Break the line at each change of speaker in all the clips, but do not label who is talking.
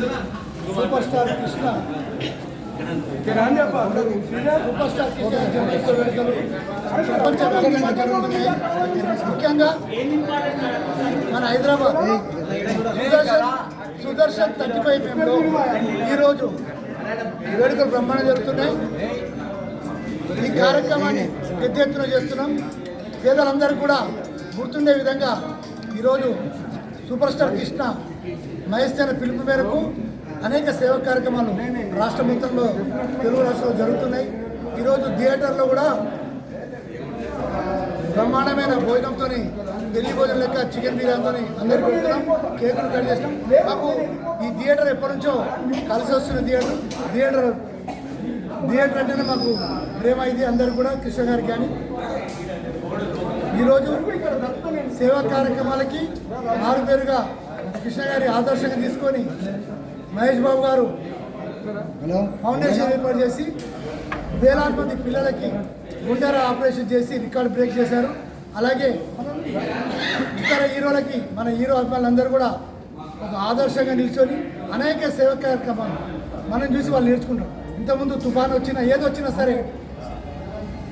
Super star Krishna super star Krishna జన్మదిన ముఖ్యంగా మన హైదరాబాద్ సుదర్శన్ సుదర్శన్ థర్టీ ఫైవ్ ఎంలో ఈరోజు వేడుకలు బ్రహ్మాండం జరుగుతున్నాయి. ఈ కార్యక్రమాన్ని పెద్ద ఎత్తున చేస్తున్నాం. పేదలందరూ కూడా గుర్తుండే విధంగా ఈరోజు సూపర్ స్టార్ కృష్ణ మహేష్ పిలుపు మేరకు అనేక సేవా కార్యక్రమాలు రాష్ట్ర మొత్తంలో తెలుగు రాష్ట్రంలో జరుగుతున్నాయి. ఈరోజు థియేటర్లో కూడా బ్రహ్మాండమైన భోజనంతో పెళ్ళి భోజనం లెక్క చికెన్ బిర్యానీతో అందరికి పెడుతున్నాం. కేకులు కట్ చేసినాం మాకు ఈ థియేటర్ ఎప్పటి నుంచో కలిసి వస్తున్న థియేటర్. థియేటర్ థియేటర్ అంటేనే మాకు ప్రేమ ఇది అందరు కూడా కృష్ణ గారికి కానీ. ఈరోజు సేవా కార్యక్రమాలకి ఆరు పేరుగా కృష్ణ గారి ఆదర్శంగా తీసుకొని మహేష్ బాబు గారు ఫౌండేషన్ ఏర్పాటు చేసి వేలాది మంది పిల్లలకి గుండెర ఆపరేషన్ చేసి రికార్డ్ బ్రేక్ చేశారు. అలాగే ఇతర హీరోలకి మన హీరో అభిమానులందరూ కూడా ఒక ఆదర్శంగా నిల్చొని అనేక సేవా కార్యక్రమాలు మనం చూసి వాళ్ళు నేర్చుకుంటాం ఇంతకుముందు తుఫాన్ వచ్చినా ఏది వచ్చినా సరే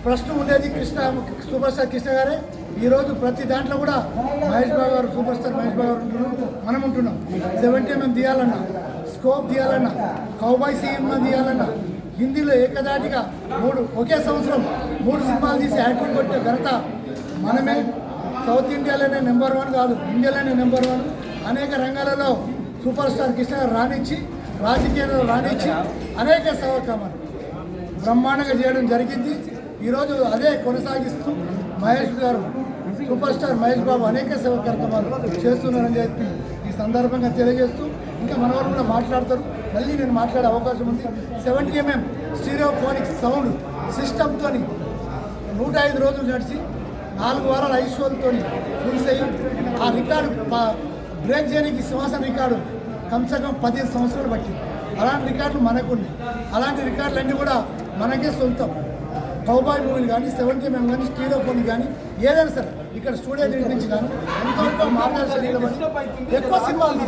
ప్రశ్న ఉండేది కృష్ణ సూపర్ స్టార్ కృష్ణ గారే. ఈరోజు ప్రతి దాంట్లో కూడా మహేష్ బాబు గారు సూపర్ స్టార్ మహేష్ బాబు గారు ఉంటున్నాం మనం ఉంటున్నాం. సెవెంటీ ఎంఎం తీయాలన్నా స్కోప్ తీయాలన్నా కౌబాయ్ సినిమా తీయాలన్నా హిందీలో ఏకదాటిగా మూడు ఒకే సంవత్సరం మూడు సినిమాలు తీసి యాక్టింగ్ కొట్టే ఘనత మనమే. సౌత్ ఇండియాలోనే నెంబర్ వన్ కాదు ఇండియాలోనే నెంబర్ వన్. అనేక రంగాలలో సూపర్ స్టార్ కృష్ణ గారు రాణించి రాజకీయాల్లో రాణించి అనేక సౌకర్యాలు బ్రహ్మాండంగా చేయడం జరిగింది. ఈరోజు అదే కొనసాగిస్తూ మహేష్ గారు సూపర్ స్టార్ మహేష్ బాబు అనేక సేవ కార్యక్రమాలు చేస్తున్నారని చెప్పి ఈ సందర్భంగా తెలియజేస్తూ ఇంకా మన కూడా మాట్లాడతారు. మళ్ళీ నేను మాట్లాడే అవకాశం ఉంది. సెవెంటీ ఎంఎం స్టీరియోఫోనిక్ సౌండ్ సిస్టమ్తో నూట ఐదు రోజులు నడిచి నాలుగు వారాల ఐదు షోలతో అయ్యి ఆ రికార్డు బ్రేక్ చేయడానికి సింహాసన రికార్డు కమ్సకం పదిహేను సంవత్సరాలు పట్టింది. అలాంటి రికార్డులు మనకున్నాయి అలాంటి రికార్డులన్నీ కూడా మనకే సొంతం. కౌబాయ్ మూవీలు కానీ సెవెంటీ ఎంఎం కానీ స్టీరోఫోన్ కానీ ఏదైనా సరే ఇక్కడ స్టూడియో నుంచి కానీ ఎంతో మార్గదర్శనం ఎక్కువ సినిమాలు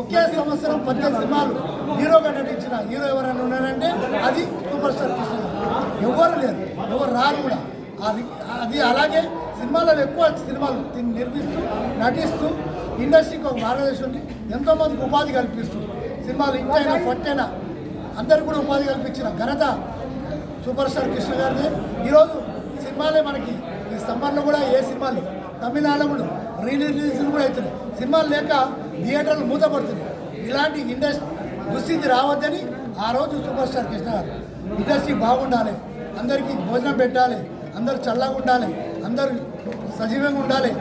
ఒకే సంవత్సరం పద్దెనిమిది సినిమాలు హీరోగా నటించిన హీరో ఎవరైనా ఉన్నారంటే అది సూపర్ స్టార్ కృష్ణ. ఎవరు లేరు. ఎవరు రారు కూడా. అది అది అలాగే సినిమాలలో ఎక్కువ సినిమాలు తిని నిర్మిస్తూ నటిస్తూ ఇండస్ట్రీకి ఒక మార్గదర్శనం ఎంతోమందికి ఉపాధి కల్పిస్తూ సినిమాలు ఇంటైనా పొట్టైనా అందరికి కూడా ఉపాధి కల్పించిన ఘనత సూపర్ స్టార్ కృష్ణ గారిది. ఈరోజు సినిమాలే మనకి. ఈ సమ్మర్లో కూడా ఏ సినిమాలు? తమిళనాడులో కూడా రిలీజ్లు కూడా అవుతున్నాయి. సినిమాలు లేక థియేటర్లు మూతపడుతున్నాయి. ఇలాంటి ఇండస్ట్రీ దుస్థితి రావద్దని ఆ రోజు సూపర్ స్టార్ కృష్ణ గారు. ఇండస్ట్రీ బాగుండాలి. అందరికీ భోజనం పెట్టాలి. అందరు చల్లగా ఉండాలి. అందరూ సజీవంగా ఉండాలి.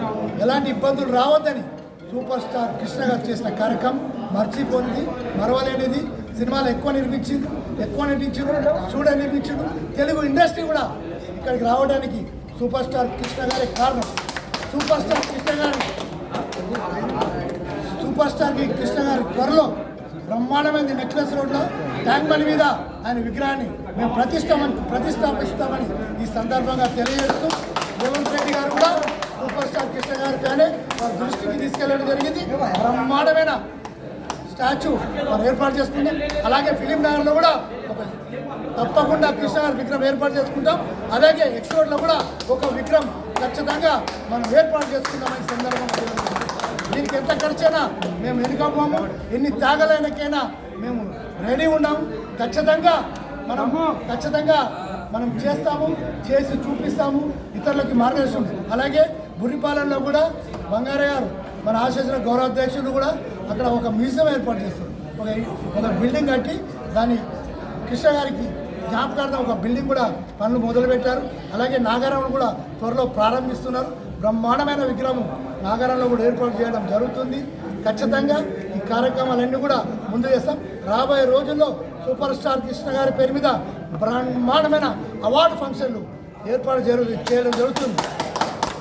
ఎలాంటి ఇబ్బందులు రావద్దని సూపర్ స్టార్ కృష్ణ గారు చేసిన కార్యక్రమం మర్చిపోనిది మరవలేనిది. సినిమాలు ఎక్కువ నిర్మించింది ఎక్కువ నటించారు చూడ నిర్మించారు తెలుగు ఇండస్ట్రీ కూడా ఇక్కడికి రావడానికి సూపర్ స్టార్ కృష్ణ గారే కారణం. సూపర్ స్టార్ కృష్ణ గారి సూపర్ స్టార్కి కృష్ణ గారి త్వరలో బ్రహ్మాండమైన నెక్లెస్ రోడ్లో ట్యాంక్ బండ్ మీద ఆయన విగ్రహాన్ని మేము ప్రతిష్టమని ప్రతిష్టాపిస్తామని ఈ సందర్భంగా తెలియజేస్తూ రేవంత్ రెడ్డి గారు కూడా సూపర్ స్టార్ కృష్ణ గారి కానీ వారి దృష్టికి తీసుకెళ్ళడం జరిగింది. బ్రహ్మాండమైన స్టాచ్యూ మనం ఏర్పాటు చేసుకుందాం. అలాగే ఫిలిం నగర్లో కూడా ఒక తప్పకుండా కృష్ణ విగ్రహం ఏర్పాటు చేసుకుంటాం. అలాగే ఎక్స్పోర్ట్లో కూడా ఒక విగ్రహం ఖచ్చితంగా మనం ఏర్పాటు చేసుకుందామని సందర్భంగా దీనికి ఎంత ఖర్చైనా మేము వెనుకపోము ఎన్ని త్యాగలైనకైనా మేము రెడీ ఉన్నాము. ఖచ్చితంగా మనం ఖచ్చితంగా మనం చేస్తాము చేసి చూపిస్తాము ఇతరులకి మార్గదర్శనం. అలాగే బుర్రిపాలెంలో కూడా బంగారయ్య గారు మన ఆశించిన గౌరవాధ్యక్షులు కూడా అక్కడ ఒక మ్యూజియం ఏర్పాటు చేస్తారు. ఒక ఒక బిల్డింగ్ కట్టి దాన్ని కృష్ణ గారికి జ్ఞాపకార్థం ఒక బిల్డింగ్ కూడా పనులు మొదలుపెట్టారు. అలాగే నాగారంలో కూడా త్వరలో ప్రారంభిస్తున్నారు. బ్రహ్మాండమైన విగ్రహం నాగారంలో కూడా ఏర్పాటు చేయడం జరుగుతుంది. ఖచ్చితంగా ఈ కార్యక్రమాలన్నీ కూడా ముందు చేస్తాం. రాబోయే రోజుల్లో సూపర్ స్టార్ కృష్ణ గారి పేరు మీద బ్రహ్మాండమైన అవార్డు ఫంక్షన్లు ఏర్పాటు జరుగు చేయడం జరుగుతుంది.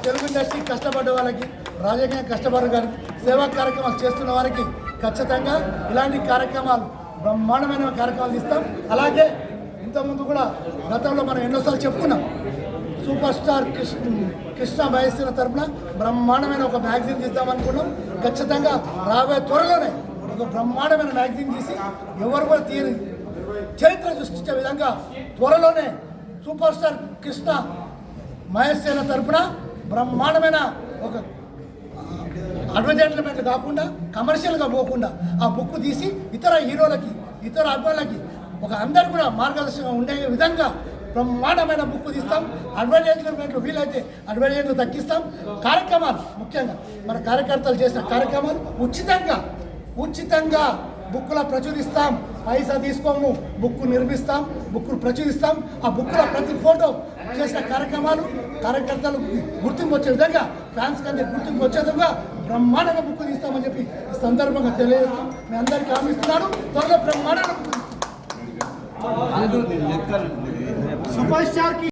తెలుగు ఇండస్ట్రీ కష్టపడ్డ వాళ్ళకి రాజకీయం కష్టపడ్డ గారికి సేవా కార్యక్రమాలు చేస్తున్న వారికి ఖచ్చితంగా ఇలాంటి కార్యక్రమాలు బ్రహ్మాండమైన కార్యక్రమాలు ఇస్తాం అలాగే ఇంతకుముందు కూడా గతంలో మనం ఎన్నోసార్లు చెప్పుకున్నాం. సూపర్ స్టార్ కృష్ణ కృష్ణ బయస్తున్న తరపున బ్రహ్మాండమైన ఒక మ్యాగజైన్ తీద్దాం అనుకున్నాం. ఖచ్చితంగా రాబోయే త్వరలోనే ఒక బ్రహ్మాండమైన మ్యాగజైన్ తీసి ఎవరు కూడా తీరు చరిత్ర సృష్టించే విధంగా త్వరలోనే సూపర్ స్టార్ కృష్ణ మహేశ్వర తరఫున తరపున బ్రహ్మాండమైన ఒక అడ్వర్టైజ్మెంట్లు కాకుండా కమర్షియల్గా పోకుండా ఆ బుక్ తీసి ఇతర హీరోలకి ఇతర అభిమానులకి ఒక అందరు కూడా మార్గదర్శకంగా ఉండే విధంగా బ్రహ్మాండమైన బుక్ తీస్తాం. అడ్వర్టైజ్మెంట్లు వీలైతే అడ్వర్టైజ్మెంట్లు తగ్గిస్తాం. కార్యక్రమాలు ముఖ్యంగా మన కార్యకర్తలు చేసిన కార్యక్రమాలు ఉచితంగా ఉచితంగా బుక్కుల ప్రచురిస్తాం. పైసా తీసుకోము బుక్ నిర్మిస్తాం బుక్కులు ప్రచురిస్తాం. ఆ బుక్కుల ప్రతి ఫోటో చేసిన కార్యక్రమాలు కార్యకర్తలు గుర్తింపు వచ్చే విధంగా ఫ్యాన్స్ కంటే గుర్తింపు వచ్చే విధంగా బ్రహ్మాండంగా బుక్ తీస్తామని చెప్పి సందర్భంగా తెలియజేస్తాం మీ అందరికీ హామీస్తున్నాను త్వరలో బ్రహ్మాండంగా బుక్ తీస్తాం
సూపర్ స్టార్కి